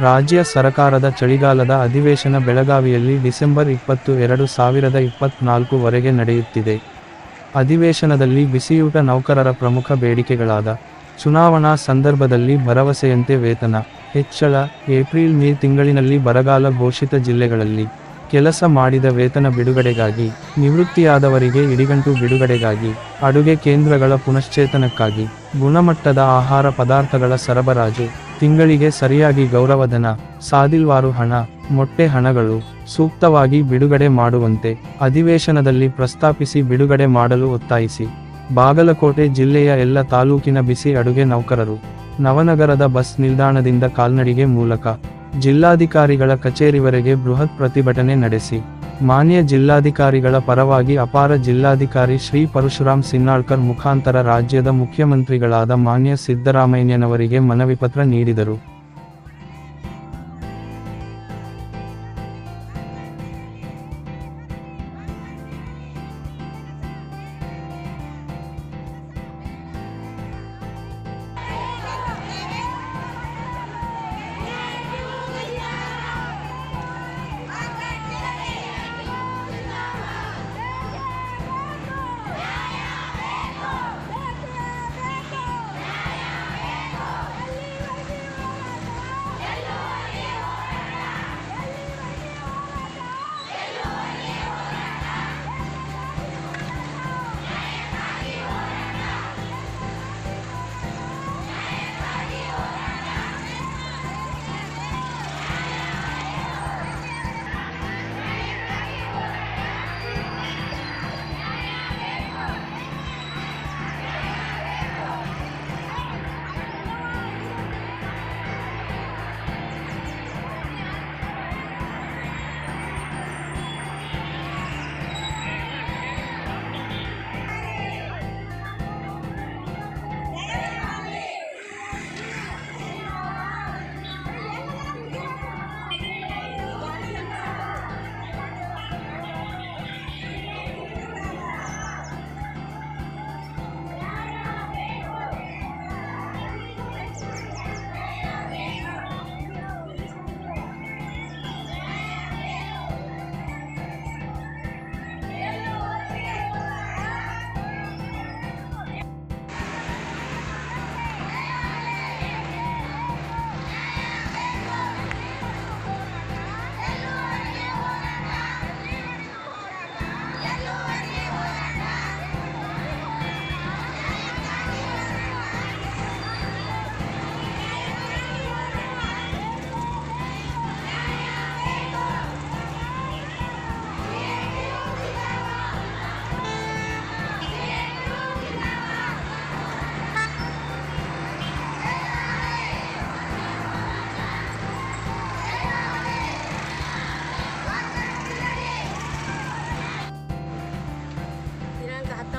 ರಾಜ್ಯ ಸರಕಾರದ ಚಳಿಗಾಲದ ಅಧಿವೇಶನ ಬೆಳಗಾವಿಯಲ್ಲಿ ಡಿಸೆಂಬರ್ ಇಪ್ಪತ್ತು ಎರಡು ಸಾವಿರದ ಇಪ್ಪತ್ನಾಲ್ಕು ವರೆಗೆ ನಡೆಯುತ್ತಿದೆ. ಅಧಿವೇಶನದಲ್ಲಿ ಬಿಸಿಯೂಟ ನೌಕರರ ಪ್ರಮುಖ ಬೇಡಿಕೆಗಳಾದ ಚುನಾವಣಾ ಸಂದರ್ಭದಲ್ಲಿ ಭರವಸೆಯಂತೆ ವೇತನ, ಹೆಚ್ಚಳ, ಏಪ್ರಿಲ್ ಮೇ ತಿಂಗಳಿನಲ್ಲಿ ಬರಗಾಲ ಘೋಷಿತ ಜಿಲ್ಲೆಗಳಲ್ಲಿ ಕೆಲಸ ಮಾಡಿದ ವೇತನ ಬಿಡುಗಡೆಗಾಗಿ, ನಿವೃತ್ತಿಯಾದವರಿಗೆ ಇಡಿಗಂಟು ಬಿಡುಗಡೆಗಾಗಿ, ಅಡುಗೆ ಕೇಂದ್ರಗಳ ಪುನಶ್ಚೇತನಕ್ಕಾಗಿ, ಗುಣಮಟ್ಟದ ಆಹಾರ ಪದಾರ್ಥಗಳ ಸರಬರಾಜು ತಿಂಗಳಿಗೆ ಸರಿಯಾಗಿ ಗೌರವಧನ, ಸಾದಿಲ್ವಾರು ಹಣ, ಮೊಟ್ಟೆ ಹಣಗಳು ಸೂಕ್ತವಾಗಿ ಬಿಡುಗಡೆ ಮಾಡುವಂತೆ ಅಧಿವೇಶನದಲ್ಲಿ ಪ್ರಸ್ತಾಪಿಸಿ ಬಿಡುಗಡೆ ಮಾಡಲು ಒತ್ತಾಯಿಸಿ. ಬಾಗಲಕೋಟೆ ಜಿಲ್ಲೆಯ ಎಲ್ಲ ತಾಲೂಕಿನ ಬಿಸಿ ಅಡುಗೆ ನೌಕರರು, ನವನಗರದ ಬಸ್ ನಿಲ್ದಾಣದಿಂದ ಕಾಲ್ನಡಿಗೆ ಮೂಲಕ ಜಿಲ್ಲಾಧಿಕಾರಿಗಳ ಕಚೇರಿವರೆಗೆ ಬೃಹತ್ ಪ್ರತಿಭಟನೆ ನಡೆಸಿ. ಮಾನ್ಯ ಜಿಲ್ಲಾಧಿಕಾರಿಗಳ ಪರವಾಗಿ ಅಪಾರ ಜಿಲ್ಲಾಧಿಕಾರಿ ಶ್ರೀ ಪರಶುರಾಮ್ ಸಿನ್ನಾಳ್ಕರ್ ಮುಖಾಂತರ ರಾಜ್ಯದ ಮುಖ್ಯಮಂತ್ರಿಗಳಾದ ಮಾನ್ಯ ಸಿದ್ದರಾಮಯ್ಯನವರಿಗೆ ಮನವಿ ಪತ್ರ ನೀಡಿದರು.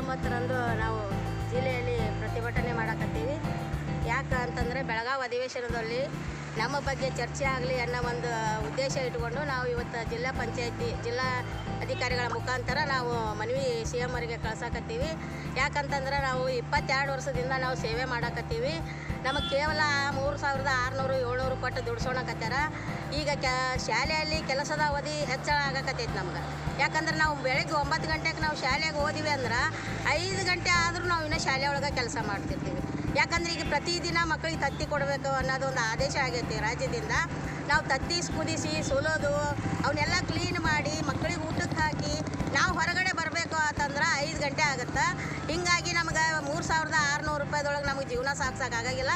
ಹತ್ತೊಂಬತ್ತರಂದು ನಾವು ಜಿಲ್ಲೆಯಲ್ಲಿ ಪ್ರತಿಭಟನೆ ಮಾಡಕತ್ತೀವಿ. ಯಾಕೆ ಅಂತಂದರೆ ಬೆಳಗಾವಿ ಅಧಿವೇಶನದಲ್ಲಿ ನಮ್ಮ ಬಗ್ಗೆ ಚರ್ಚೆ ಆಗಲಿ ಅನ್ನೋ ಒಂದು ಉದ್ದೇಶ ಇಟ್ಕೊಂಡು ನಾವು ಇವತ್ತು ಜಿಲ್ಲಾ ಪಂಚಾಯತಿ, ಜಿಲ್ಲಾ ಅಧಿಕಾರಿಗಳ ಮುಖಾಂತರ ನಾವು ಮನವಿ ಸಿ ಎಂ ಅವರಿಗೆ ಕಳ್ಸಕತ್ತೀವಿ. ಯಾಕಂತಂದ್ರೆ ನಾವು ಇಪ್ಪತ್ತೆರಡು ವರ್ಷದಿಂದ ನಾವು ಸೇವೆ ಮಾಡಕತ್ತೀವಿ. ನಮಗೆ ಕೇವಲ ಮೂರು ಸಾವಿರದ ಆರುನೂರು, ಏಳ್ನೂರು ಕೊಟ್ಟು ದುಡ್ಸೋಣಕತ್ತಾರ ಈಗ ಕ ಶಾಲೆಯಲ್ಲಿ ಕೆಲಸದ ಅವಧಿ ಹೆಚ್ಚಳ ಆಗಕತ್ತೈತಿ ನಮ್ಗೆ. ಯಾಕಂದ್ರೆ ನಾವು ಬೆಳಗ್ಗೆ ಒಂಬತ್ತು ಗಂಟೆಗೆ ನಾವು ಶಾಲೆಗೆ ಓದಿವಿ ಅಂದ್ರೆ ಐದು ಗಂಟೆ ಆದರೂ ನಾವು ಇನ್ನೂ ಶಾಲೆ ಒಳಗೆ ಕೆಲಸ ಮಾಡ್ತಿರ್ತೀವಿ. ಯಾಕಂದ್ರೆ ಈಗ ಪ್ರತಿದಿನ ಮಕ್ಕಳಿಗೆ ತತ್ತಿ ಕೊಡಬೇಕು ಅನ್ನೋದು ಒಂದು ಆದೇಶ ಆಗೈತಿ ರಾಜ್ಯದಿಂದ. ನಾವು ತತ್ತಿ ಕುದಿಸಿ, ಸುಲೋದು, ಅವನ್ನೆಲ್ಲ ಕ್ಲೀನ್ ಮಾಡಿ ಮಕ್ಕಳಿಗೆ ಊಟಕ್ಕೆ ಹಾಕಿ ನಾವು ಹೊರಗಡೆ ಬರಬೇಕು ಅಂತಂದ್ರೆ ಐದು ಗಂಟೆ ಆಗುತ್ತೆ. ರೂಪಾಯಿದೊಳಗೆ ನಮಗೆ ಜೀವನ ಸಾಗಿಸೋಕ್ಕಾಗಿಲ್ಲ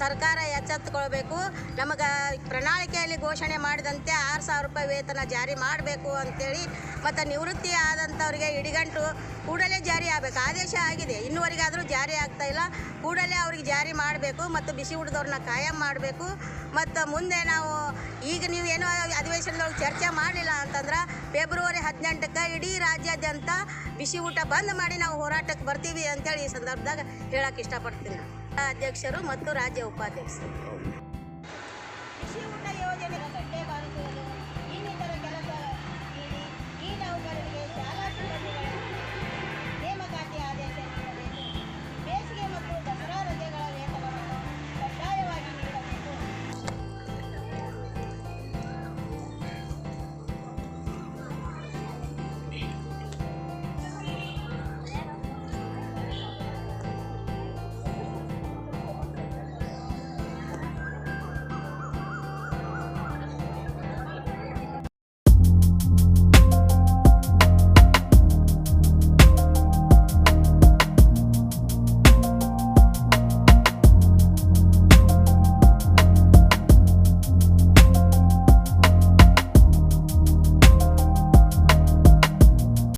ಸರ್ಕಾರ ಎಚ್ಚೆತ್ತುಕೊಳ್ಬೇಕು. ನಮಗೆ ಪ್ರಣಾಳಿಕೆಯಲ್ಲಿ ಘೋಷಣೆ ಮಾಡಿದಂತೆ ಆರು ಸಾವಿರ ರೂಪಾಯಿ ವೇತನ ಜಾರಿ ಮಾಡಬೇಕು ಅಂತೇಳಿ ಮತ್ತು ನಿವೃತ್ತಿ ಆದಂಥವ್ರಿಗೆ ಇಡಿಗಂಟು ಕೂಡಲೇ ಜಾರಿ ಆಗಬೇಕು. ಆದೇಶ ಆಗಿದೆ. ಇನ್ನುವರೆಗಾದರೂ ಜಾರಿ ಆಗ್ತಾಯಿಲ್ಲ ಕೂಡಲೇ ಅವ್ರಿಗೆ ಜಾರಿ ಮಾಡಬೇಕು ಮತ್ತು ಬಿಸಿ ಹುಡ್ದವ್ರನ್ನ ಕಾಯಂ ಮಾಡಬೇಕು. ಮತ್ತು ಮುಂದೆ ನಾವು ಈಗ ನೀವು ಏನೋ ಅಧಿವೇಶನದೊಳಗೆ ಚರ್ಚೆ ಮಾಡಲಿಲ್ಲ ಅಂತಂದ್ರೆ ಫೆಬ್ರವರಿ ಹದಿನೆಂಟಕ್ಕೆ ಇಡೀ ರಾಜ್ಯಾದ್ಯಂತ ಬಿಸಿ ಊಟ ಬಂದ್ ಮಾಡಿ ನಾವು ಹೋರಾಟಕ್ಕೆ ಬರ್ತೀವಿ ಅಂತೇಳಿ ಈ ಸಂದರ್ಭದಾಗ ಹೇಳಕ್ಕೆ ಇಷ್ಟಪಡ್ತೀನಿ. ಅಧ್ಯಕ್ಷರು ಮತ್ತು ರಾಜ್ಯ ಉಪಾಧ್ಯಕ್ಷರು.